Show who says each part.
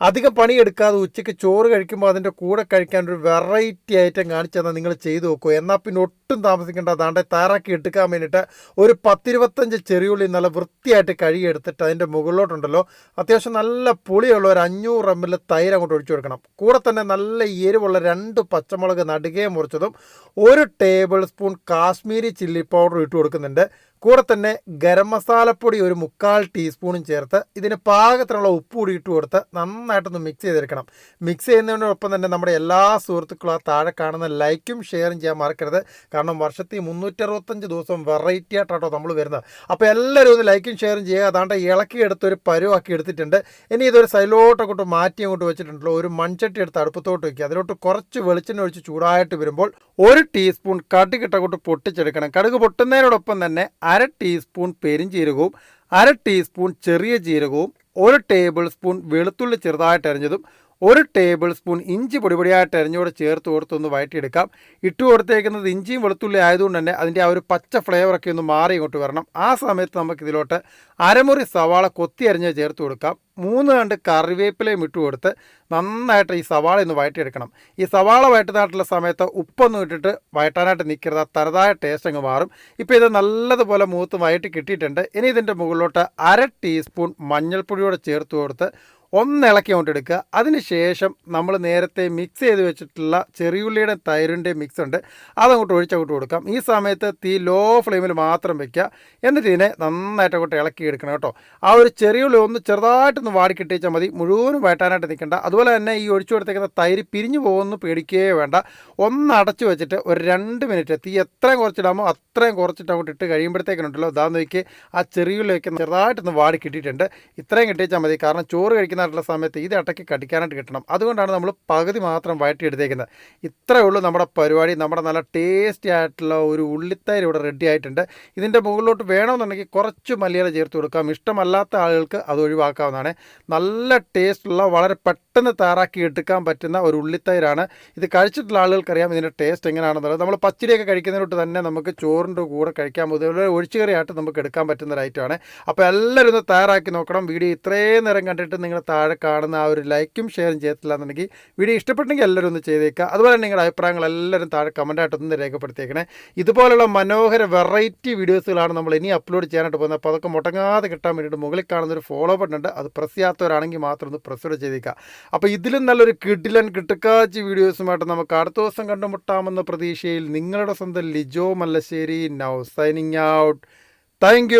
Speaker 1: അധികം പണിയെടുക്കാതെ ഉച്ചയ്ക്ക് ചോറ് കഴിക്കുമ്പോൾ അതിന്റെ കൂടെ കഴിക്കാൻ ഒരു വെറൈറ്റി ഐറ്റം കാണിച്ചു തന്നാൽ നിങ്ങൾ ചെയ്തു നോക്കൂ. എന്നാൽ പിന്നെ ഒട്ടും താമസിക്കേണ്ട. അതാണ്ട് തയ്യാറാക്കി എടുക്കാൻ വേണ്ടിയിട്ട് ഒരു പത്തിരുപത്തഞ്ച് ചെറിയുള്ളി നല്ല വൃത്തിയായിട്ട് കഴുകിയെടുത്തിട്ട് അതിന്റെ മുകളിലോട്ടുണ്ടല്ലോ. അത്യാവശ്യം നല്ല പുളിയുള്ള ഒരു അഞ്ഞൂറ് എം എൽ തൈര് അങ്ങോട്ട് ഒഴിച്ചു കൊടുക്കണം. കൂടെ തന്നെ നല്ല എരിവുള്ള രണ്ട് പച്ചമുളക് നടുകയെ മുറിച്ചതും ഒരു tablespoon Kashmiri chilli powder ഇട്ട് കൊടുക്കുന്നുണ്ട്. കൂടെ തന്നെ ഗരം മസാലപ്പൊടി ഒരു മുക്കാൽ ടീസ്പൂണും ചേർത്ത് ഇതിന് പാകത്തിനുള്ള ഉപ്പ് കൂടി ഇട്ട് കൊടുത്ത് നന്നായിട്ടൊന്ന് മിക്സ് ചെയ്തെടുക്കണം. മിക്സ് ചെയ്യുന്നതിനോടൊപ്പം തന്നെ നമ്മുടെ എല്ലാ സുഹൃത്തുക്കളും ആ താഴെ കാണുന്ന ലൈക്കും ഷെയറും ചെയ്യാൻ മറക്കരുത്. കാരണം വർഷത്തിൽ മുന്നൂറ്ററുപത്തഞ്ച് ദിവസം വെറൈറ്റി ആയിട്ടാട്ടോ നമ്മൾ വരുന്നത്. അപ്പോൾ എല്ലാവരും ഒന്ന് ലൈക്കും ഷെയറും ചെയ്യുക. അതാണ്ട് ഇളക്കി എടുത്തൊരു പരുവാക്കി എടുത്തിട്ടുണ്ട്. ഇനി ഇതൊരു സൈലോട്ട് അങ്ങോട്ട് മാറ്റി അങ്ങോട്ട് വെച്ചിട്ടുണ്ടല്ലോ. ഒരു മൺചട്ടി എടുത്ത് അടുപ്പത്തോട്ട് വയ്ക്കുക അതിലോട്ട് കുറച്ച് വെളിച്ചെണ്ണ ഒഴിച്ച് ചൂടായിട്ട് വരുമ്പോൾ ഒരു ടീസ്പൂൺ കടുകിട്ടങ്ങോട്ട് പൊട്ടിച്ചെടുക്കണം. കടുക് പൊട്ടുന്നതിനോടൊപ്പം തന്നെ അര ടീസ്പൂൺ പെരിഞ്ചീരകവും അര ടീസ്പൂൺ ചെറിയ ജീരകവും ഒരു ടേബിൾ സ്പൂൺ വെളുത്തുള്ളി ചെറുതായിട്ട് അരിഞ്ഞതും ഒരു ടേബിൾ സ്പൂൺ ഇഞ്ചി പൊടിപൊടിയായിട്ട് അരിഞ്ഞോടെ ചേർത്ത് കൊടുത്തൊന്ന് വഴറ്റിയെടുക്കാം ഇട്ട് കൊടുത്തേക്കുന്നത് ഇഞ്ചിയും വെളുത്തുള്ളി ആയതുകൊണ്ട് തന്നെ അതിന്റെ ആ ഒരു പച്ച ഫ്ലേവറൊക്കെ ഒന്ന് മാറി ഇങ്ങോട്ട് വരണം. ആ സമയത്ത് നമുക്ക് ഇതിലോട്ട് അരമുറി സവാള കൊത്തി അരിഞ്ഞ് ചേർത്ത് കൊടുക്കാം. മൂന്ന് കണ്ട് കറിവേപ്പിലയും ഇട്ട് കൊടുത്ത് നന്നായിട്ട് ഈ സവാള ഒന്ന് വഴറ്റിയെടുക്കണം ഈ സവാള വഴറ്റുന്നതായിട്ടുള്ള സമയത്ത് ഉപ്പൊന്നും ഇട്ടിട്ട് വഴറ്റാനായിട്ട് നിൽക്കരുത്. ആ തനതായ ടേസ്റ്റ് അങ്ങ് മാറും. ഇപ്പോൾ ഇത് നല്ലതുപോലെ മൂത്ത് വഴറ്റി കിട്ടിയിട്ടുണ്ട്. ഇനി ഇതിന്റെ മുകളിലോട്ട് അര ടീസ്പൂൺ മഞ്ഞൾപ്പൊടിയോടെ ചേർത്ത് കൊടുത്ത് ഒന്ന് അങ്ങോട്ട് എടുക്കുക. അതിനുശേഷം നമ്മൾ നേരത്തെ മിക്സ് ചെയ്ത് വെച്ചിട്ടുള്ള ചെറിയുള്ളിയുടെ തൈരിന്റെ മിക്സ് ഉണ്ട്. അതങ്ങോട്ട് ഒഴിച്ചങ്ങോട്ട് കൊടുക്കാം. ഈ സമയത്ത് തീ ലോ ഫ്ലെയിമിൽ മാത്രം വെക്കുക. എന്നിട്ട് ഇതിനെ നന്നായിട്ട് അങ്ങോട്ട് ഇളക്കി എടുക്കണം കേട്ടോ. ആ ഒരു ചെറിയുള്ളി ഒന്ന് ചെറുതായിട്ടൊന്ന് വാടി കിട്ടിച്ചാൽ മതി. മുഴുവനും വെട്ടാനായിട്ട് നിൽക്കണ്ട. അതുപോലെ തന്നെ ഈ ഒഴിച്ചു കൊടുത്തേക്കുന്ന തൈര് പിരിഞ്ഞു പോകുമെന്ന് പേടിക്കുകയേ വേണ്ട. ഒന്ന് അടച്ചു വെച്ചിട്ട് ഒരു രണ്ട് മിനിറ്റ് തീ എത്രയും കുറച്ചിടാമോ അത്രയും കുറച്ചിട്ട് അങ്ങോട്ട് ഇട്ട് കഴിയുമ്പോഴത്തേക്കിനുണ്ടല്ലോ അതാന്ന് നോക്കി ആ ചെറിയുള്ളിയൊക്കെ ചെറുതായിട്ടൊന്ന് വാടി കിട്ടിയിട്ടുണ്ട്. ഇത്രയും കിട്ടിച്ചാൽ മതി. കാരണം ചോറ് കഴിക്കുന്നതായിട്ടുള്ള സമയത്ത് ഇത് ഇടയ്ക്ക് കടിക്കാനായിട്ട് കിട്ടണം. അതുകൊണ്ടാണ് നമ്മൾ പകുതി മാത്രം വഴറ്റി എടുത്തേക്കുന്നത് ഇത്രയേ ഉള്ളൂ നമ്മുടെ പരിപാടി. നമ്മുടെ നല്ല ടേസ്റ്റി ആയിട്ടുള്ള ഒരു ഉള്ളിത്തൈര് ഇവിടെ റെഡി ആയിട്ടുണ്ട്. ഇതിന്റെ മുകളിലോട്ട് വേണമെന്നുണ്ടെങ്കിൽ കുറച്ച് മല്ലിയില ചേർത്ത് കൊടുക്കാം. ഇഷ്ടമല്ലാത്ത ആളുകൾക്ക് അത് ഒഴിവാക്കാവുന്നതാണ്. നല്ല ടേസ്റ്റുള്ള വളരെ പെട്ടെന്ന് തയ്യാറാക്കി എടുക്കാൻ പറ്റുന്ന ഒരു ഉള്ളിത്തൈരാണ്. ഇത് കഴിച്ചിട്ടുള്ള ആളുകൾക്കറിയാം ഇതിന്റെ ടേസ്റ്റ് എങ്ങനെയാണെന്നുള്ളത്. നമ്മൾ പച്ചടിയൊക്കെ കഴിക്കുന്നതിനോട്ട് തന്നെ നമുക്ക് ചോറിന്റെ കൂടെ കഴിക്കാൻ പോകുന്നത് ഒഴിച്ചുകറിയായിട്ട് നമുക്ക് എടുക്കാൻ പറ്റുന്ന ഒരു ഐറ്റമാണ് അപ്പോൾ എല്ലാവരും ഒന്ന് തയ്യാറാക്കി നോക്കണം. വീഡിയോ ഇത്രയും നേരം കണ്ടിട്ട് നിങ്ങൾ താഴെ കാണുന്ന ആ ഒരു ലൈക്കും ഷെയറും ചെയ്യത്തില്ല എന്നുണ്ടെങ്കിൽ വീഡിയോ ഇഷ്ടപ്പെട്ടെങ്കിൽ എല്ലാവരും ഒന്ന് ചെയ്തേക്കുക. അതുപോലെ തന്നെ നിങ്ങളുടെ അഭിപ്രായങ്ങൾ എല്ലാവരും താഴെ കമന്റായിട്ടൊന്ന് രേഖപ്പെടുത്തിയേക്കണേ. ഇതുപോലുള്ള മനോഹര വെറൈറ്റി വീഡിയോസുകളാണ് നമ്മൾ ഇനി അപ്ലോഡ് ചെയ്യാനായിട്ട് പോകുന്നത്. അപ്പോൾ അതൊക്കെ മുടങ്ങാതെ കിട്ടാൻ വേണ്ടിയിട്ട് മുകളിൽ കാണുന്ന ഒരു ഫോളോ ബട്ടൺ ഉണ്ട്. അത് പ്രസ് ചെയ്യാത്തവരാണെങ്കിൽ മാത്രം ഒന്ന് പ്രസ് ചെയ്തേക്കുക. അപ്പോൾ ഇതിലും നല്ലൊരു കിഡിലൻ കിട്ടുക്കാച്ചി വീഡിയോസുമായിട്ട് നമുക്ക് അടുത്ത ദിവസം കണ്ടുമുട്ടാമെന്ന പ്രതീക്ഷയിൽ നിങ്ങളുടെ സ്വന്തം Lijo Mallassery. Now signing out thank